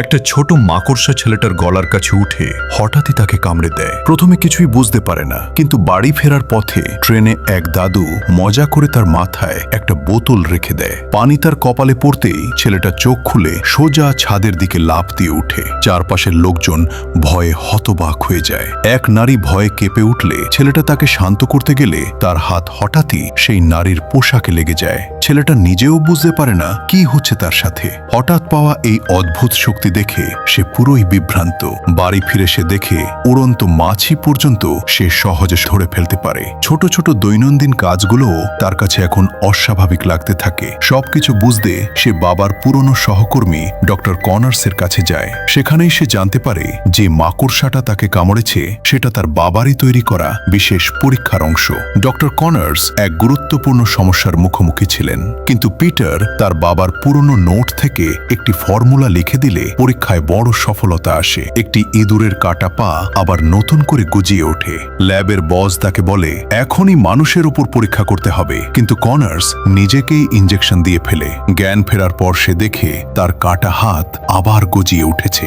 একটা ছোট মাকড়সা ছেলেটার গলার কাছে উঠে হঠাৎই তাকে কামড়ে দেয়। প্রথমে কিছুই বুঝতে পারে না, কিন্তু বাড়ি ফেরার পথে ট্রেনে এক দাদু মজা করে তার মাথায় একটা বোতল রেখে দেয়। পানি তার কপালে পড়তেই ছেলেটা চোখ খুলে সোজা ছাদের দিকে লাফ দিয়ে উঠে। চারপাশের লোকজন ভয়ে হতবাক হয়ে যায়। এক নারী ভয়ে কেঁপে উঠলে ছেলেটা তাকে শান্ত করতে গেলে তার হাত হঠাৎই সেই নারীর পোশাকে লেগে যায়। ছেলেটা নিজেও বুঝতে পারে না কি হচ্ছে তার সাথে। হঠাৎ পাওয়া এই অদ্ভুত শক্তি দেখে সে পুরোই বিভ্রান্ত। বাড়ি ফিরে সে দেখে উড়ন্ত মাছি পর্যন্ত সে সহজে ধরে ফেলতে পারে। ছোট ছোট দৈনন্দিন কাজগুলো তার কাছে এখন অস্বাভাবিক লাগতে থাকে। সবকিছু বুঝতে সে বাবার পুরনো সহকর্মী ডক্টর কনার্সের কাছে যায়। সেখানেই সে জানতে পারে যে মাকড়সাটা তাকে কামড়েছে, সেটা তার বাবারই তৈরি করা বিশেষ পরীক্ষার অংশ। ডক্টর কনার্স এক গুরুত্বপূর্ণ সমস্যার মুখোমুখি ছিলেন। কিন্তু পিটার তার বাবার পুরনো নোট থেকে একটি ফর্মুলা লিখে দিলে পরীক্ষায় বড় সফলতা আসে। একটি ইঁদুরের কাটা পা আবার নতুন করে গুজিয়ে ওঠে। ল্যাবের বস তাকে বলে, এখনই মানুষের উপর পরীক্ষা করতে হবে। কিন্তু কনার্স নিজেকেই ইঞ্জেকশন দিয়ে ফেলে। জ্ঞান ফেরার পর সে দেখে তার কাটা হাত আবার গজিয়ে উঠেছে।